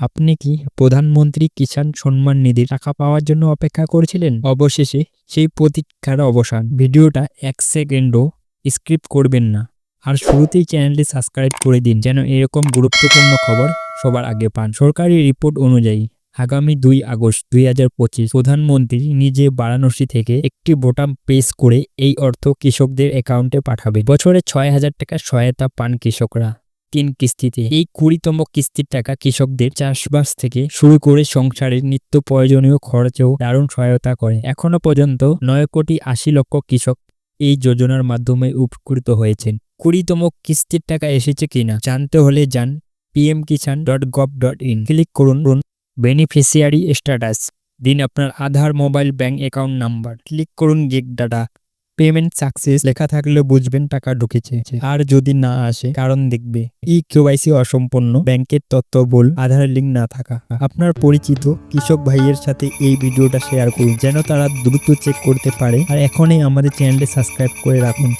আপনি কি প্রধানমন্ত্রী কিষাণ সম্মান নিধির টাকা পাওয়ার জন্য অপেক্ষা করছিলেন? অবশেষে সেই প্রতীক্ষার অবসান। ভিডিওটা এক সেকেন্ডও স্ক্রিপ্ট করবেন না। আর শুরুতেই চ্যানেলটি সাবস্ক্রাইব করে দিন যেন এরকম গুরুত্বপূর্ণ খবর সবার আগে পান। সরকারি রিপোর্ট অনুযায়ী আগামী দুই আগস্ট দুই হাজার পঁচিশ প্রধানমন্ত্রী নিজে বারাণসী থেকে একটি বোটাম প্রেস করে এই অর্থ কৃষকদের অ্যাকাউন্টে পাঠাবে। বছরে ছয় হাজার টাকা সহায়তা পান কৃষকরা। তিন কিস্তিতে। এই কুড়িতম কিস্তির টাকা কৃষকদের চাষবাস থেকে শুরু করে সংসারের নিত্য প্রয়োজনীয় খরচেও দারুণ সহায়তা করে। এখনও পর্যন্ত নয় কোটি আশি লক্ষ কৃষক এই যোজনার মাধ্যমে উপকৃত হয়েছেন। কুড়িতম কিস্তির টাকা এসেছে কিনা জানতে হলে যান PM Kisan dot gov dot in click করুন বেনিফিশিয়ারি স্ট্যাটাস দিন আপনার Aadhaar mobile bank account number click করুন গেট ডাটা পেমেন্ট সাকসেস লেখা থাকলে বুঝবেন টাকা ঢুকেছে। আর যদি না আসে, কারণ দেখবে ই কেওয়াইসি অসম্পন্ন ব্যাংকের তথ্য বল আধার লিঙ্ক না থাকা। আপনার পরিচিত কৃষক ভাইয়ের সাথে এই ভিডিওটা শেয়ার করুন, যেন তারা দ্রুত চেক করতে পারে। আর এখনই আমাদের চ্যানেলটি সাবস্ক্রাইব করে রাখুন।